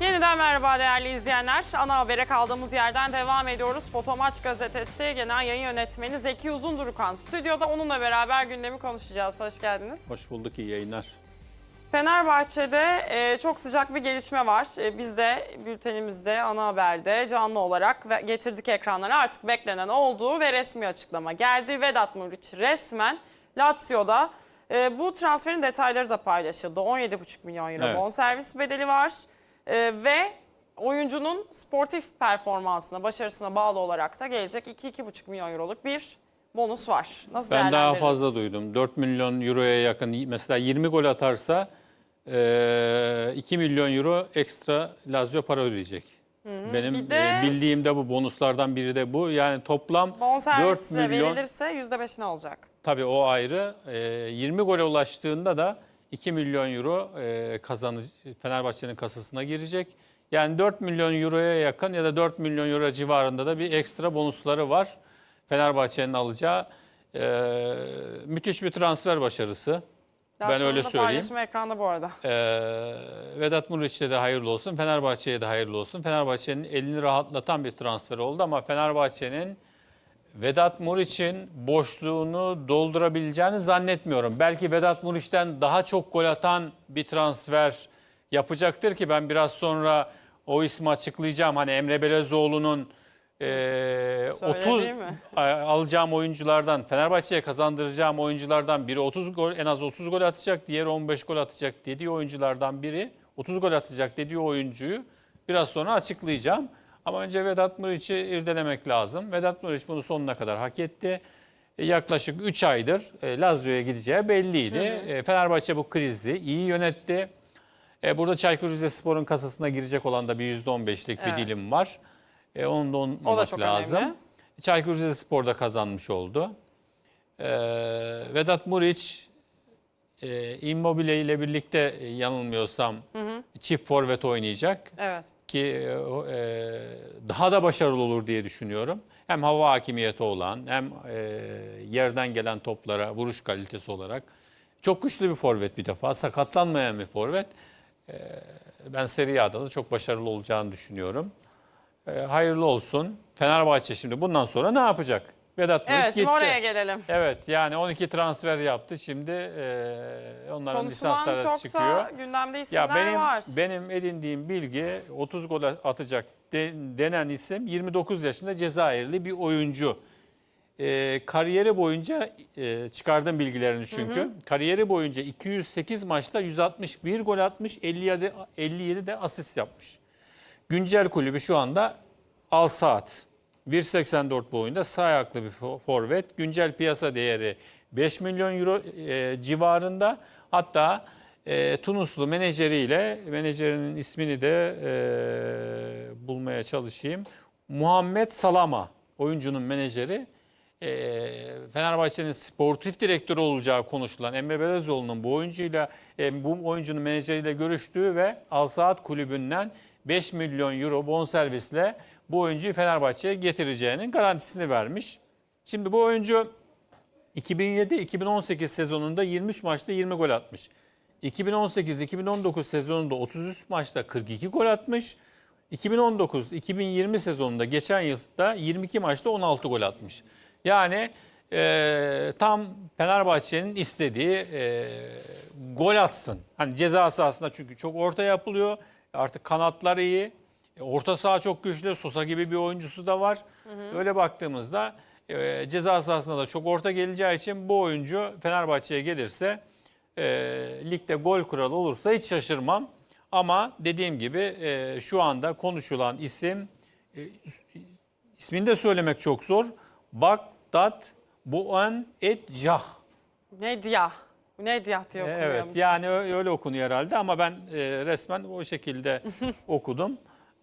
Yeniden merhaba değerli izleyenler. Ana habere kaldığımız yerden devam ediyoruz. Fotomaç gazetesi genel yayın yönetmeni Zeki Uzundurukan. Stüdyoda onunla beraber gündemi konuşacağız. Hoş geldiniz. Hoş bulduk, iyi yayınlar. Fenerbahçe'de e, çok sıcak bir gelişme var. E, biz de bültenimizde, ana haberde canlı olarak ve- getirdik ekranlara. Artık beklenen oldu ve resmi açıklama geldi. Vedat Muriç resmen Lazio'da e, bu transferin detayları da paylaşıldı. 17,5 milyon euro Evet. bonservis bedeli var. E, ve oyuncunun sportif performansına, başarısına bağlı olarak da gelecek 2-2,5 milyon euroluk bir bonus var. Nasıl Ben daha değerlendiririz? fazla duydum. 4 milyon euroya yakın, mesela 20 gol atarsa eee, 2 milyon euro ekstra Lazio para ödeyecek. Benim Bir de- e, bildiğim de bu bonuslardan biri de bu. Yani toplam Bonservis 4 milyon verilirse %5'ini alacak. tabii o ayrı. Eee, 20 gole ulaştığında da 2 milyon euro eee kazanı Fenerbahçe'nin kasasına girecek. Yani 4 milyon euroya yakın ya da 4 milyon euro civarında da bir ekstra bonusları var. Fenerbahçe'nin alacağı eee, müthiş bir transfer başarısı. Ben Lazio'nun öyle söyleyeyim. Paylaşımı ekranda bu arada. Eee Vedat Muriç'e de hayırlı olsun, Fenerbahçe'ye de hayırlı olsun. Fenerbahçe'nin elini rahatlatan bir transfer oldu ama Fenerbahçe'nin Vedat Muriç'in boşluğunu doldurabileceğini zannetmiyorum. Belki Vedat Muriç'ten daha çok gol atan bir transfer yapacaktır ki ben biraz sonra o ismi açıklayacağım. Hani Emre Belezoğlu'nun Söyle 30 değil mi? a- alacağım oyunculardan, Fenerbahçe'ye kazandıracağım oyunculardan biri 30 gol en az 30 gol atacak, diğeri 15 gol atacak dediği oyunculardan biri 30 gol atacak dediği oyuncuyu biraz sonra açıklayacağım. Ama önce Vedat Muriç'i irdelemek lazım. Vedat Muriç bunu sonuna kadar hak etti. E, Yaklaşık 3 aydır e, Lazio'ya gideceği belliydi. E, Fenerbahçe bu krizi iyi yönetti. Burada Çaykur Rizespor'un kasasına girecek olan da bir %15'lik Evet. bir dilim var. Onu da unutmamak lazım. önemli. Çaykur Rizespor da kazanmış oldu. Vedat Muriç Immobile ile birlikte yanılmıyorsam çift forvet oynayacak Evet. ki e, e, daha da başarılı olur diye düşünüyorum. Hem hava hakimiyeti olan hem e, yerden gelen toplara vuruş kalitesi olarak çok güçlü bir forvet bir defa. Sakatlanmayan bir forvet. E, ben Serie A'da da çok başarılı olacağını düşünüyorum. E, hayırlı olsun. Fenerbahçe şimdi bundan sonra ne yapacak? Vedat Muriç Evet, gitti. oraya gelelim. Evet yani 12 transfer yaptı. Şimdi e, onların Konuşulan lisansları çok çıkıyor. da gündemde isimler Ya benim var. benim edindiğim bilgi 30 gol atacak de- denen isim 29 yaşında Cezayirli bir oyuncu. Ee, kariyeri boyunca e, çıkardım bilgilerini çünkü. Kariyeri boyunca 208 maçta 161 gol atmış, 57 57 de asist yapmış. Güncel kulübü şu anda Al Saat. 1.84 boyunda sağ ayaklı bir fo- forvet. Güncel piyasa değeri 5 milyon euro e, civarında. Hatta e, Tunuslu menajeriyle, menajerinin ismini de e, bulmaya çalışayım. Muhammed Salama, oyuncunun menajeri. E, Fenerbahçe'nin sportif direktörü olacağı konuşulan Emre Belezoğlu'nun bu oyuncuyla, e, bu oyuncunun menajeriyle görüştüğü ve Al Saad kulübünden 5 milyon euro bonservisle bu oyuncuyu Fenerbahçe'ye getireceğinin garantisini vermiş. Şimdi bu oyuncu 2007-2018 sezonunda 23 maçta 20 gol atmış. 2018-2019 sezonunda 33 maçta 42 gol atmış. 2019-2020 sezonunda geçen yılda 22 maçta 16 gol atmış. Yani e, tam Fenerbahçe'nin istediği e, gol atsın. Hani ceza sahasında çünkü çok orta yapılıyor. Artık kanatlar iyi. E, Orta saha çok güçlü. Sosa gibi bir oyuncusu da var. Öyle baktığımızda e, ceza sahasında da çok orta geleceği için bu oyuncu Fenerbahçe'ye gelirse e, ligde gol kuralı olursa hiç şaşırmam. Ama dediğim gibi e, şu anda konuşulan isim e, ismini de söylemek çok zor. Bagdat Buan Et Jah. Nedya. Nedya diye E, okunuyormuş. Evet yani öyle okunuyor herhalde ama ben e, resmen o şekilde okudum.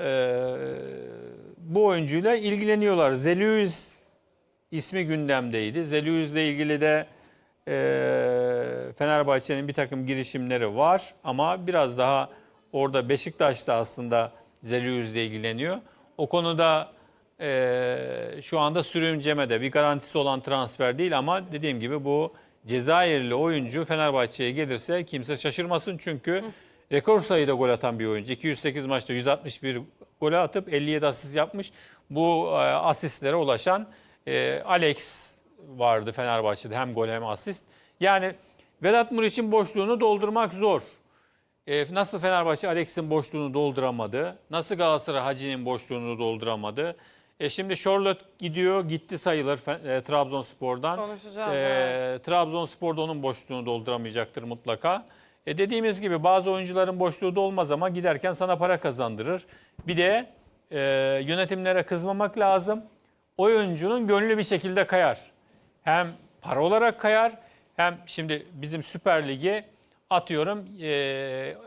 E, bu oyuncuyla ilgileniyorlar. Zelius ismi gündemdeydi. Zelius'le ilgili de e, Fenerbahçe'nin bir takım girişimleri var ama biraz daha orada Beşiktaş'ta aslında Zelius'le ilgileniyor. O konuda e, şu anda sürümcemede bir garantisi olan transfer değil ama dediğim gibi bu Cezayirli oyuncu Fenerbahçe'ye gelirse kimse şaşırmasın çünkü rekor sayıda gol atan bir oyuncu. 208 maçta 161 gol atıp 57 asist yapmış. Bu e, asistlere ulaşan e, Alex vardı Fenerbahçe'de hem gol hem asist. Yani Vedat Muriç'in boşluğunu doldurmak zor. E, nasıl Fenerbahçe Alex'in boşluğunu dolduramadı? Nasıl Galatasaray Hacı'nin boşluğunu dolduramadı? E şimdi Charlotte gidiyor, gitti sayılır e, Trabzonspor'dan. Konuşacağız, E, evet. Trabzonspor'da onun boşluğunu dolduramayacaktır mutlaka. E dediğimiz gibi bazı oyuncuların boşluğu da olmaz ama giderken sana para kazandırır. Bir de e, yönetimlere kızmamak lazım. Oyuncunun gönlü bir şekilde kayar. Hem para olarak kayar hem şimdi bizim Süper Lig'i atıyorum e,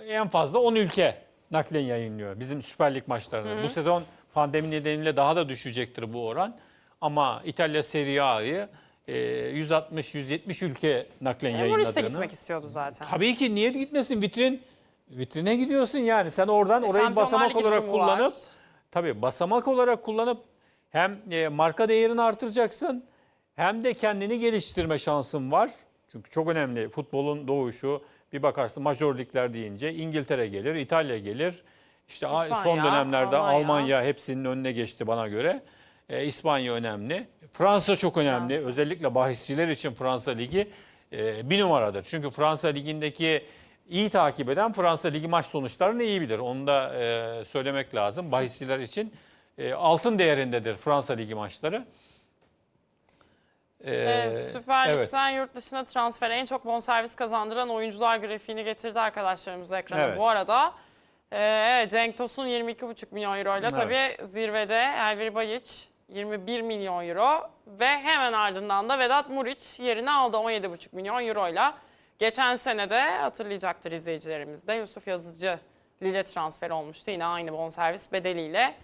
en fazla 10 ülke naklen yayınlıyor bizim Süper Lig maçlarını. Bu sezon pandemi nedeniyle daha da düşecektir bu oran. Ama İtalya Serie A'yı 160-170 ülke naklen yayınladığını. gitmek istiyordu zaten. Tabii ki niye gitmesin vitrin? Vitrine gidiyorsun yani. Sen oradan E, orayı basamak olarak durumu var. kullanıp tabii basamak olarak kullanıp hem e, marka değerini artıracaksın hem de kendini geliştirme şansın var. Çünkü çok önemli futbolun doğuşu. Bir bakarsın major ligler deyince İngiltere gelir, İtalya gelir. İşte a- son İspanya, dönemlerde Almanya. Almanya. hepsinin önüne geçti bana göre. E, İspanya önemli. Fransa çok önemli. Fransa. Özellikle bahisçiler için Fransa Ligi e, bir numaradır. Çünkü Fransa Ligi'ndeki iyi takip eden Fransa Ligi maç sonuçlarını iyi bilir. Onu da e, söylemek lazım. Bahisçiler için e, altın değerindedir Fransa Ligi maçları. E, Evet, Süper evet. Lig'den yurt dışına transfer en çok bonservis kazandıran oyuncular grafiğini getirdi arkadaşlarımız ekrana. Evet. Bu arada e, evet, Cenk Tosun 22,5 milyon euro ile Evet. tabii zirvede Elvir Bayiç 21 milyon euro ve hemen ardından da Vedat Muriç yerini aldı 17,5 milyon euro ile. Geçen sene de hatırlayacaktır izleyicilerimiz de Yusuf Yazıcı Lille transfer olmuştu yine aynı bonservis bedeliyle.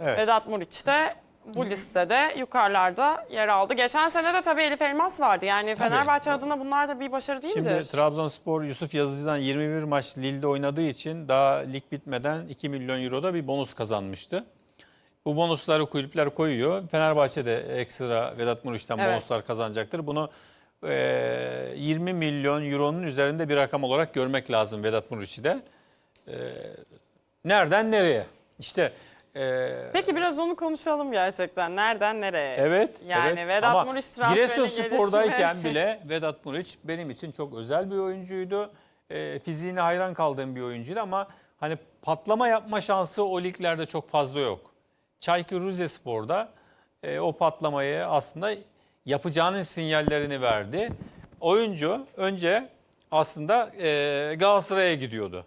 Evet. Vedat Muriç de bu listede yukarılarda yer aldı. Geçen sene de tabii Elif Elmas vardı. Yani Fenerbahçe adına bunlar da bir başarı değil? Şimdi Trabzonspor Yusuf Yazıcı'dan 21 maç Lille'de oynadığı için daha lig bitmeden 2 milyon euroda bir bonus kazanmıştı. Bu bonusları kulüpler koyuyor. Fenerbahçe de ekstra Vedat Muriç'ten Evet. bonuslar kazanacaktır. Bunu e, 20 milyon euronun üzerinde bir rakam olarak görmek lazım Vedat Muriç'i de. E, nereden nereye? İşte e, Peki biraz onu konuşalım gerçekten. Nereden nereye? Evet. Yani evet. Vedat Ama Muriç transferinin Giresunspor'dayken gelişimi- bile Vedat Muriç benim için çok özel bir oyuncuydu. E, fiziğine hayran kaldığım bir oyuncuydu ama hani patlama yapma şansı o liglerde çok fazla yok. Çaykur Rizespor'da e, o patlamayı aslında yapacağının sinyallerini verdi. Oyuncu önce aslında e, Galatasaray'a gidiyordu.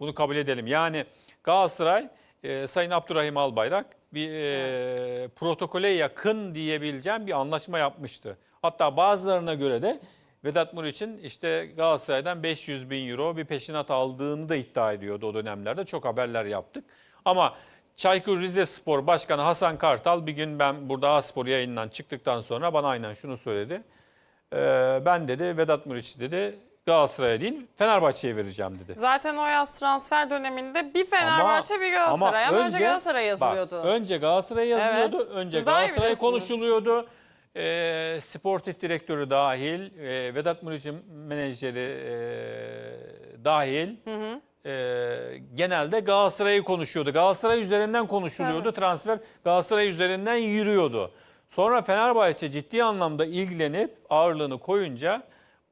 Bunu kabul edelim. Yani Galatasaray e, Sayın Abdurrahim Albayrak bir e, protokole yakın diyebileceğim bir anlaşma yapmıştı. Hatta bazılarına göre de Vedat Muriç'in işte Galatasaray'dan 500 bin euro bir peşinat aldığını da iddia ediyordu o dönemlerde. Çok haberler yaptık. Ama Çaykur Rizespor Başkanı Hasan Kartal bir gün ben burada A-Spor yayından çıktıktan sonra bana aynen şunu söyledi. Ee, ben dedi Vedat Muriç'i dedi Galatasaray'a değil Fenerbahçe'ye vereceğim dedi. Zaten o yaz transfer döneminde bir Fenerbahçe bir Galatasaray. Ama, önce, Galatasaray yazılıyordu. Bak, önce Galatasaray yazılıyordu. Evet, Önce siz Galatasaray konuşuluyordu. Ee, sportif direktörü dahil, e, Vedat Muriç'in menajeri e, dahil. E, genelde Galatasaray'ı konuşuyordu. Galatasaray üzerinden konuşuluyordu. Tabii. Transfer Galatasaray üzerinden yürüyordu. Sonra Fenerbahçe ciddi anlamda ilgilenip ağırlığını koyunca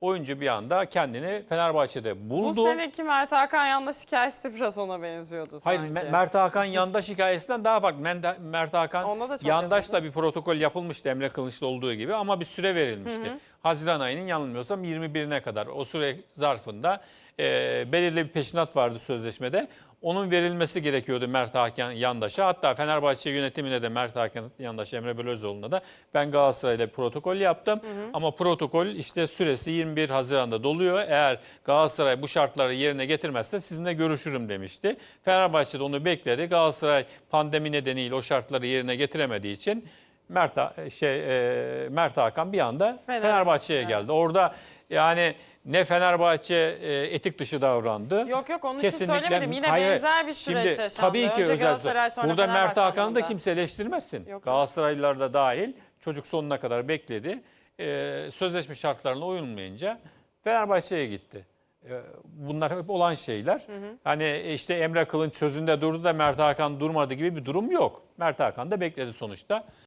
oyuncu bir anda kendini Fenerbahçe'de Bu buldu. seneki Mert Hakan yanlış hikayesi biraz ona benziyordu Hayır sanki. Me- Mert Hakan yandaş hikayesinden daha farklı. Mert Hakan Onda da yandaşla bir protokol yapılmıştı Emre Kılıçlı olduğu gibi ama bir süre verilmişti. Haziran ayının yanılmıyorsam 21'ine kadar o süre zarfında e, belirli bir peşinat vardı sözleşmede. Onun verilmesi gerekiyordu Mert Hakan yandaşa. Hatta Fenerbahçe yönetimine de Mert Hakan yandaş Emre Belözoğlu'na da ben Galatasaray'la protokol yaptım. Ama protokol işte süresi 21 Haziran'da doluyor. Eğer Galatasaray bu şartları yerine getirmezse sizinle görüşürüm demişti. Fenerbahçe de onu bekledi. Galatasaray pandemi nedeniyle o şartları yerine getiremediği için Mert, şey, e, Mert Hakan bir anda Fener- Fenerbahçe'ye geldi. Orada yani ne Fenerbahçe e, etik dışı davrandı. Yok yok onun için söylemedim. Yine Hayır, benzer bir süreç Şimdi, yaşandı. Tabii ki Önce özel. Burada Mert Hakan'ı da kimse eleştirmezsin. yok. Galatasaraylılar da dahil çocuk sonuna kadar bekledi. Ee, sözleşme şartlarına uyulmayınca Fenerbahçe'ye gitti. E, Bunlar hep olan şeyler. Hani işte Emre Kılınç sözünde durdu da Mert Hakan durmadı gibi bir durum yok. Mert Hakan da bekledi sonuçta.